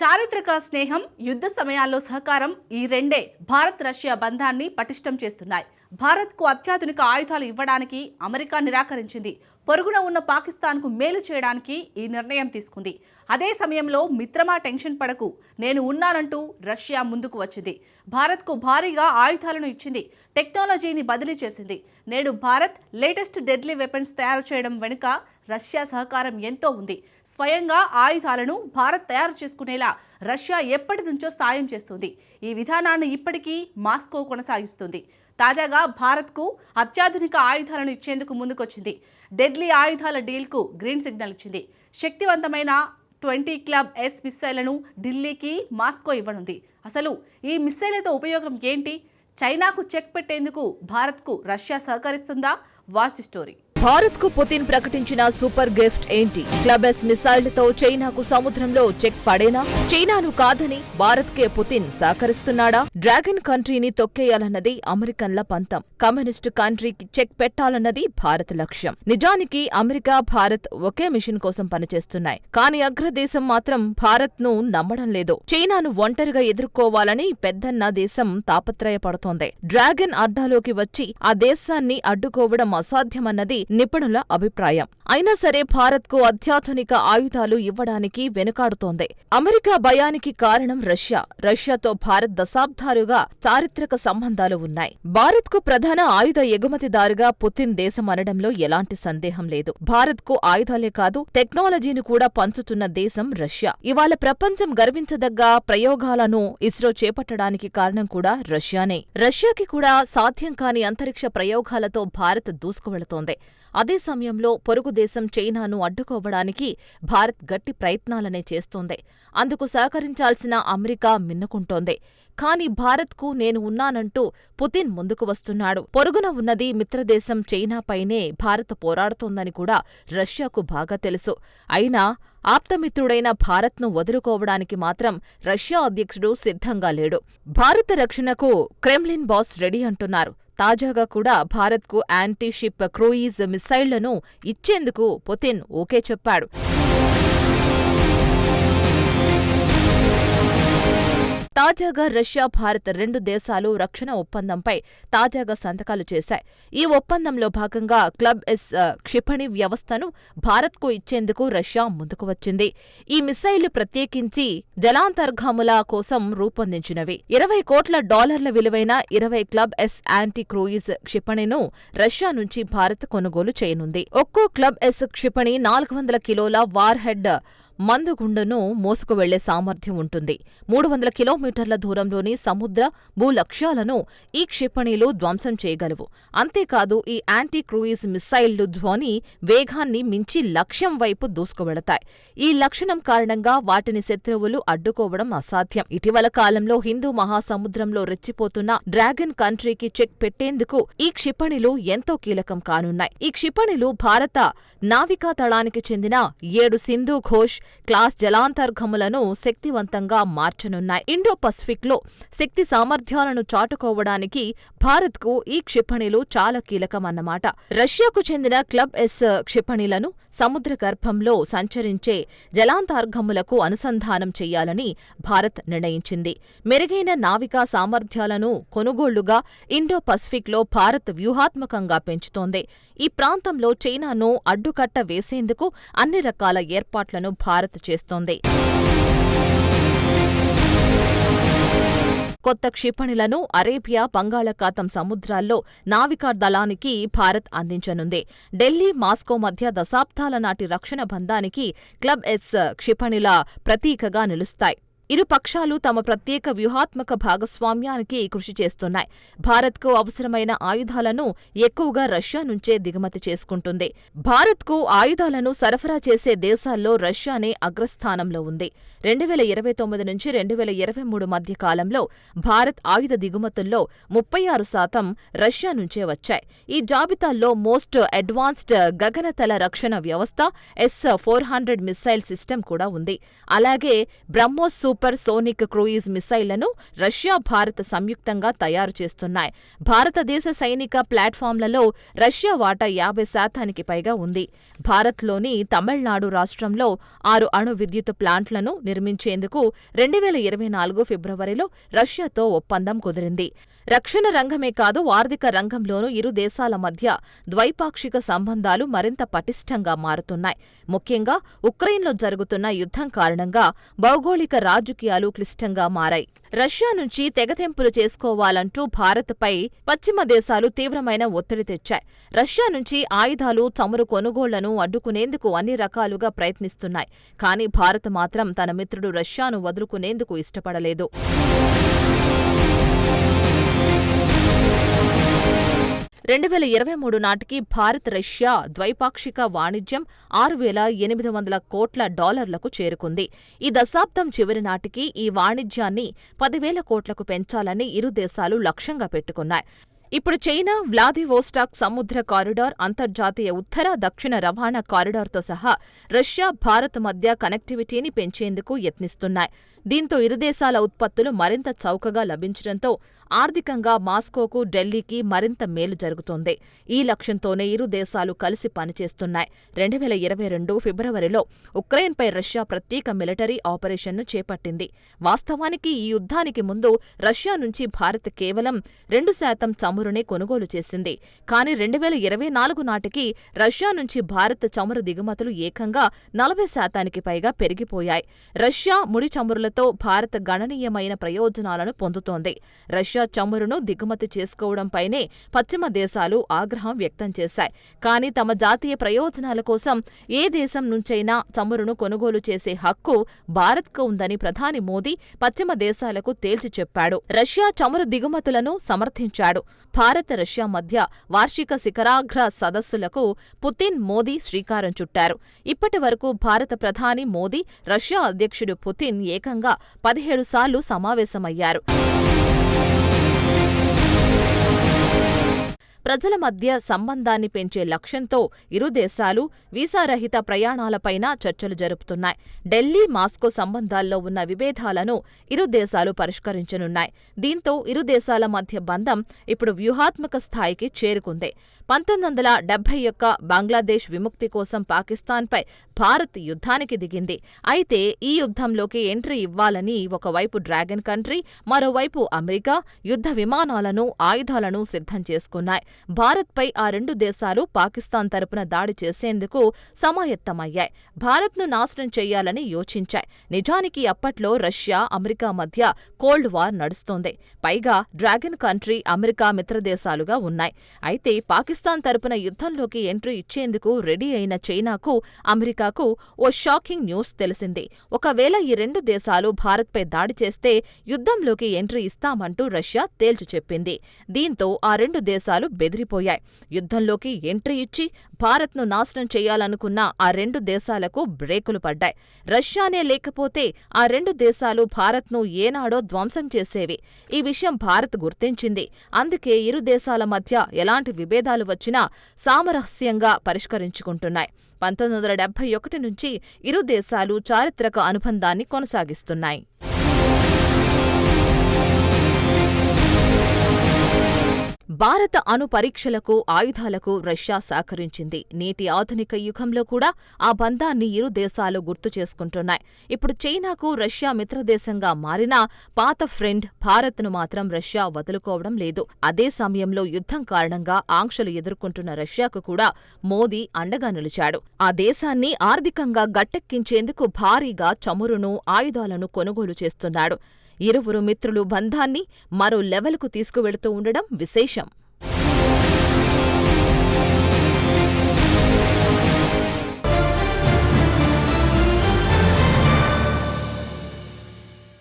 చారిత్రక స్నేహం యుద్ధ సమయాల్లో సహకారం ఈ రెండే భారత్ రష్యా బంధాన్ని పటిష్టం చేస్తున్నాయి. భారత్కు అత్యాధునిక ఆయుధాలు ఇవ్వడానికి అమెరికా నిరాకరించింది. పొరుగున ఉన్న పాకిస్తాన్కు మేలు చేయడానికి ఈ నిర్ణయం తీసుకుంది. అదే సమయంలో మిత్రమా టెన్షన్ పడకు నేను ఉన్నానంటూ రష్యా ముందుకు వచ్చింది. భారత్కు భారీగా ఆయుధాలను ఇచ్చింది టెక్నాలజీని బదిలీ చేసింది. నేడు భారత్ లేటెస్ట్ డెడ్లీ వెపన్స్ తయారు చేయడం వెనుక రష్యా సహకారం ఎంతో ఉంది. స్వయంగా ఆయుధాలను భారత్ తయారు చేసుకునేలా రష్యా ఎప్పటి నుంచో సాయం చేస్తుంది. ఈ విధానాన్ని ఇప్పటికీ మాస్కో కొనసాగిస్తుంది. తాజాగా భారత్కు అత్యాధునిక ఆయుధాలను ఇచ్చేందుకు ముందుకొచ్చింది. డెడ్లీ ఆయుధాల డీల్కు గ్రీన్ సిగ్నల్ ఇచ్చింది. శక్తివంతమైన ట్వంటీ క్లబ్ ఎస్ మిస్సైళ్ళను ఢిల్లీకి మాస్కో ఇవ్వనుంది. అసలు ఈ మిస్సైళ్ళతో ఉపయోగం ఏంటి? చైనాకు చెక్ పెట్టేందుకు భారత్కు రష్యా సహకరిస్తుందా? Watch story. భారత్కు పుతిన్ ప్రకటించిన సూపర్ గిఫ్ట్ ఏంటి? క్లబెస్ మిసైళ్ళతో చైనాకు సముద్రంలో చెక్ పడేనా? చైనాను కాదని భారత్ కే పుతిన్ సహకరిస్తున్నాడా? డ్రాగన్ కంట్రీని తొక్కేయాలన్నది అమెరికన్ల పంతం. కమ్యూనిస్టు కంట్రీకి చెక్ పెట్టాలన్నది భారత్ లక్ష్యం. నిజానికి అమెరికా భారత్ ఒకే మిషన్ కోసం పనిచేస్తున్నాయి. కానీ అగ్రదేశం మాత్రం భారత్ను నమ్మడం లేదు. చైనాను ఒంటరిగా ఎదుర్కోవాలని పెద్దన్న దేశం తాపత్రయపడుతోంది. డ్రాగన్ అడ్డాలోకి వచ్చి ఆ దేశాన్ని అడ్డుకోవడం అసాధ్యమన్నది నిపుణుల అభిప్రాయం. అయినా సరే భారత్కు అత్యాధునిక ఆయుధాలు ఇవ్వడానికి వెనుకాడుతోంది. అమెరికా భయానికి కారణం రష్యా. రష్యాతో భారత్ దశాబ్దాలుగా చారిత్రక సంబంధాలు ఉన్నాయి. భారత్కు ప్రధాన ఆయుధ ఎగుమతిదారుగా పుతిన్ దేశం అనడంలో ఎలాంటి సందేహం లేదు. భారత్కు ఆయుధాలే కాదు టెక్నాలజీని కూడా పంచుతున్న దేశం రష్యా. ఇవాళ ప్రపంచం గర్వించదగ్గ ప్రయోగాలను ఇస్రో చేపట్టడానికి కారణం కూడా రష్యానే. రష్యాకి కూడా సాధ్యం కాని అంతరిక్ష ప్రయోగాలతో భారత్ దూసుకువెళుతోంది. అదే సమయంలో పొరుగు దేశం చైనాను అడ్డుకోవడానికి భారత్ గట్టి ప్రయత్నాలనే చేస్తోంది. అందుకు సహకరించాల్సిన అమెరికా మిన్నుకుంటోంది. కాని భారత్కు నేను ఉన్నానంటూ పుతిన్ ముందుకు వస్తున్నాడు. పొరుగున ఉన్నది మిత్రదేశం చైనాపైనే భారత్ పోరాడుతోందని కూడా రష్యాకు బాగా తెలుసు. అయినా ఆప్తమిత్రుడైన భారత్ను వదులుకోవడానికి మాత్రం రష్యా అధ్యక్షుడు సిద్ధంగా లేడు. భారత రక్షణకు క్రెమ్లిన్ బాస్ రెడీ అంటున్నారు. తాజాగా కూడా భారత్కు యాంటీ షిప్ క్రూయిజ్ మిసైళ్ళను ఇచ్చేందుకు పుతిన్ ఓకే చెప్పాడు. తాజాగా రష్యా భారత్ రెండు దేశాలు రక్షణ ఒప్పందంపై తాజాగా సంతకాలు చేశాయి. ఈ ఒప్పందంలో భాగంగా క్లబ్ ఎస్ క్షిపణి వ్యవస్థను భారత్కు ఇచ్చేందుకు రష్యా ముందుకు వచ్చింది. ఈ మిసైళ్ళు ప్రత్యేకించి జలాంతర్గాముల కోసం రూపొందించినవి. ఇరవై కోట్ల డాలర్ల విలువైన ఇరవై క్లబ్ ఎస్ యాంటీ క్రూయిజ్ క్షిపణిను రష్యా నుంచి భారత్ కొనుగోలు చేయనుంది. ఒక్కో క్లబ్ ఎస్ క్షిపణి నాలుగు వందల కిలోల వార్ హెడ్ మందుగుండును మోసుకు వెళ్ళే సామర్థ్యం ఉంటుంది. మూడు వందల కిలోమీటర్ల దూరంలోని సముద్ర భూలక్ష్యాలను ఈ క్షిపణిలు ధ్వంసం చేయగలవు. అంతేకాదు ఈ యాంటీ క్రూయిజ్ మిస్సైళ్ళు ధ్వని వేగాన్ని మించి లక్ష్యం వైపు దూసుకువెళతాయి. ఈ లక్షణం కారణంగా వాటిని శత్రువులు అడ్డుకోవడం అసాధ్యం. ఇటీవల కాలంలో హిందూ మహాసముద్రంలో రెచ్చిపోతున్న డ్రాగన్ కంట్రీకి చెక్ పెట్టేందుకు ఈ క్షిపణిలు ఎంతో కీలకం కానున్నాయి. ఈ క్షిపణిలు భారత నావికా దళానికి చెందిన ఏడు సింధు ఘోష్ క్లాస్ జలాంతర్గములను శక్తివంతంగా మార్చనున్నాయి. ఇండో పసిఫిక్లో శక్తి సామర్థ్యాలను చాటుకోవడానికి భారత్కు ఈ క్షిపణిలు చాలా కీలకమన్నమాట. రష్యాకు చెందిన క్లబ్ ఎస్ క్షిపణిలను సముద్ర గర్భంలో సంచరించే జలాంతర్గములకు అనుసంధానం చేయాలని భారత్ నిర్ణయించింది. మెరుగైన నావికా సామర్థ్యాలను కొనుగోళ్ళుగా ఇండో పసిఫిక్లో భారత్ వ్యూహాత్మకంగా పెంచుతోంది. ఈ ప్రాంతంలో చైనాను అడ్డుకట్ట వేసేందుకు అన్ని రకాల ఏర్పాట్లను భారత్ చేస్తోంది. కొత్త క్షిపణులను అరేబియా బంగాళాఖాతం సముద్రాల్లో నావికా దళానికి భారత్ అందించనుంది. ఢిల్లీ మాస్కో మధ్య దశాబ్దాల నాటి రక్షణ బంధానికి క్లబ్ ఎస్ క్షిపణిల ప్రతీకగా నిలుస్తాయి. ఇరు పక్షాలు తమ ప్రత్యేక వ్యూహాత్మక భాగస్వామ్యానికి కృషి చేస్తున్నాయి. భారత్కు అవసరమైన ఆయుధాలను ఎక్కువగా రష్యా నుంచే దిగుమతి చేసుకుంటుంది. భారత్కు ఆయుధాలను సరఫరా చేసే దేశాల్లో రష్యానే అగ్రస్థానంలో ఉంది. రెండు వేల ఇరవై తొమ్మిది నుంచి రెండు వేల ఇరవై మూడు మధ్య కాలంలో భారత్ ఆయుధ దిగుమతుల్లో ముప్పై ఆరు శాతం రష్యా నుంచే వచ్చాయి. ఈ జాబితాల్లో మోస్ట్ అడ్వాన్స్డ్ గగనతల రక్షణ వ్యవస్థ S four hundred missile system కూడా ఉంది. అలాగే BrahMos super supersonic cruise మిసైళ్ళను రష్యా భారత్ సంయుక్తంగా తయారు చేస్తున్నాయి. భారతదేశ సైనిక ప్లాట్ఫామ్లలో రష్యా వాటా యాభై శాతానికి పైగా ఉంది. భారత్లోని తమిళనాడు రాష్ట్రంలో ఆరు అణు విద్యుత్ ప్లాంట్లను నిర్మించేందుకు రెండు వేల ఇరవై నాలుగు ఫిబ్రవరిలో రష్యాతో ఒప్పందం కుదిరింది. రక్షణ రంగమే కాదు ఆర్థిక రంగంలోనూ ఇరు దేశాల మధ్య ద్వైపాక్షిక సంబంధాలు మరింత పటిష్టంగా మారుతున్నాయి. ముఖ్యంగా ఉక్రెయిన్లో జరుగుతున్న యుద్ధం కారణంగా భౌగోళిక రాజకీయాలు క్లిష్టంగా మారాయి. రష్యా నుంచి తెగతెంపులు చేసుకోవాలంటూ భారత్పై పశ్చిమ దేశాలు తీవ్రమైన ఒత్తిడి తెచ్చాయి. రష్యా నుంచి ఆయుధాలు చమురు కొనుగోళ్ళను అడ్డుకునేందుకు అన్ని రకాలుగా ప్రయత్నిస్తున్నాయి. కానీ భారత్ మాత్రం తన మిత్రుడు రష్యాను వదులుకునేందుకు ఇష్టపడలేదు. రెండు వేల ఇరవై మూడు నాటికి భారత్ రష్యా ద్వైపాక్షిక వాణిజ్యం ఆరు వేల ఎనిమిది వందల కోట్ల డాలర్లకు చేరుకుంది. ఈ దశాబ్దం చివరి నాటికి ఈ వాణిజ్యాన్ని పదివేల కోట్లకు పెంచాలని ఇరు దేశాలు లక్ష్యంగా పెట్టుకున్నాయి. ఇప్పుడు చైనా వ్లాదివోస్టాక్ సముద్ర కారిడార్ అంతర్జాతీయ ఉత్తర దక్షిణ రవాణా కారిడార్తో సహా రష్యా భారత్ మధ్య కనెక్టివిటీని పెంచేందుకు యత్నిస్తున్నాయి. దీంతో ఇరు దేశాల ఉత్పత్తులు మరింత చౌకగా లభించడంతో ఆర్థికంగా మాస్కోకు ఢిల్లీకి మరింత మేలు జరుగుతోంది. ఈ లక్ష్యంతోనే ఇరు దేశాలు కలిసి పనిచేస్తున్నాయి. రెండు వేల ఇరవై రెండు ఫిబ్రవరిలో ఉక్రెయిన్పై రష్యా ప్రత్యేక మిలిటరీ ఆపరేషన్ను చేపట్టింది. వాస్తవానికి ఈ యుద్ధానికి ముందు రష్యా నుంచి భారత్ కేవలం రెండు శాతం చమురునే కొనుగోలు చేసింది. కానీ రెండు వేల ఇరవై నాలుగు నాటికి రష్యా నుంచి భారత్ చమురు దిగుమతులు ఏకంగా నలభై శాతానికి పైగా పెరిగిపోయాయి. రష్యా ముడి చమురుల చమురులతో భారత్ గణనీయమైన ప్రయోజనాలను పొందుతోంది. రష్యా చమురును దిగుమతి చేసుకోవడంపైనే పశ్చిమ దేశాలు ఆగ్రహం వ్యక్తం చేశాయి. కానీ తమ జాతీయ ప్రయోజనాల కోసం ఏ దేశం నుంచైనా చమురును కొనుగోలు చేసే హక్కు భారత్కు ఉందని ప్రధాని మోదీ పశ్చిమ దేశాలకు తేల్చి చెప్పాడు. రష్యా చమురు దిగుమతులను సమర్థించాడు. భారత్ రష్యా మధ్య వార్షిక శిఖరాగ్ర సదస్సులకు పుతిన్ మోదీ శ్రీకారం చుట్టారు. ఇప్పటి వరకు భారత ప్రధాని మోదీ రష్యా అధ్యక్షుడు పుతిన్ ఏకంగా పదిహేడు సార్లు సమావేశమయ్యారు. ప్రజల మధ్య సంబంధాన్ని పెంచే లక్ష్యంతో ఇరు దేశాలు వీసారహిత ప్రయాణాలపైన చర్చలు జరుపుతున్నాయి. ఢిల్లీ మాస్కో సంబంధాల్లో ఉన్న విభేదాలను ఇరు దేశాలు పరిష్కరించనున్నాయి. దీంతో ఇరు దేశాల మధ్య బంధం ఇప్పుడు వ్యూహాత్మక స్థాయికి చేరుకుంది. పంతొమ్మిది వందల డెబ్బై యొక్క బంగ్లాదేశ్ విముక్తి కోసం పాకిస్తాన్పై భారత్ యుద్ధానికి దిగింది. అయితే ఈ యుద్ధంలోకి ఎంట్రీ ఇవ్వాలని ఒకవైపు డ్రాగన్ కంట్రీ మరోవైపు అమెరికా యుద్ధ విమానాలను ఆయుధాలను సిద్ధం చేసుకున్నాయి. భారత్పై ఆ రెండు దేశాలు పాకిస్తాన్ తరపున దాడి చేసేందుకు సమాయత్తమయ్యాయి. భారత్ను నాశనం చేయాలని యోచించాయి. నిజానికి అప్పట్లో రష్యా అమెరికా మధ్య కోల్డ్ వార్ నడుస్తోంది. పైగా డ్రాగన్ కంట్రీ అమెరికా మిత్రదేశాలుగా ఉన్నాయి. అయితే పాకిస్తాన్ తరపున యుద్ధంలోకి ఎంట్రీ ఇచ్చేందుకు రెడీ అయిన చైనాకు అమెరికాకు ఓ షాకింగ్ న్యూస్ తెలిసింది. ఒకవేళ ఈ రెండు దేశాలు భారత్పై దాడి చేస్తే యుద్ధంలోకి ఎంట్రీ ఇస్తామంటూ రష్యా తేల్చి చెప్పింది. దీంతో ఆ రెండు దేశాలు బెదిరిపోయాయి. యుద్ధంలోకి ఎంట్రీ ఇచ్చి భారత్ను నాశనం చేయాలనుకున్న ఆ రెండు దేశాలకు బ్రేకులు పడ్డాయి. రష్యానే లేకపోతే ఆ రెండు దేశాలు భారత్ను ఏనాడో ధ్వంసం చేసేవి. ఈ విషయం భారత్ గుర్తించింది. అందుకే ఇరు దేశాల మధ్య ఎలాంటి విభేదాలు వచ్చినా సామరస్యంగా పరిష్కరించుకుంటున్నాయి. పంతొమ్మిది వందల డెబ్బై ఒకటి నుంచి ఇరు దేశాలు చారిత్రక అనుబంధాన్ని కొనసాగిస్తున్నాయి. భారత అణు పరీక్షలకు ఆయుధాలకు రష్యా సహకరించింది. నేటి ఆధునిక యుగంలో కూడా ఆ బంధాన్ని ఇరు దేశాలు గుర్తు చేసుకుంటున్నాయి. ఇప్పుడు చైనాకు రష్యా మిత్రదేశంగా మారినా పాత ఫ్రెండ్ భారత్ను మాత్రం రష్యా వదులుకోవడం లేదు. అదే సమయంలో యుద్ధం కారణంగా ఆంక్షలు ఎదుర్కొంటున్న రష్యాకు కూడా మోదీ అండగా నిలిచాడు. ఆ దేశాన్ని ఆర్థికంగా గట్టెక్కించేందుకు భారీగా చమురును ఆయుధాలను కొనుగోలు చేస్తున్నాడు. ఇరువురు మిత్రులు బంధాన్ని మరో లెవెల్కు తీసుకువెళుతూ ఉండడం విశేషం.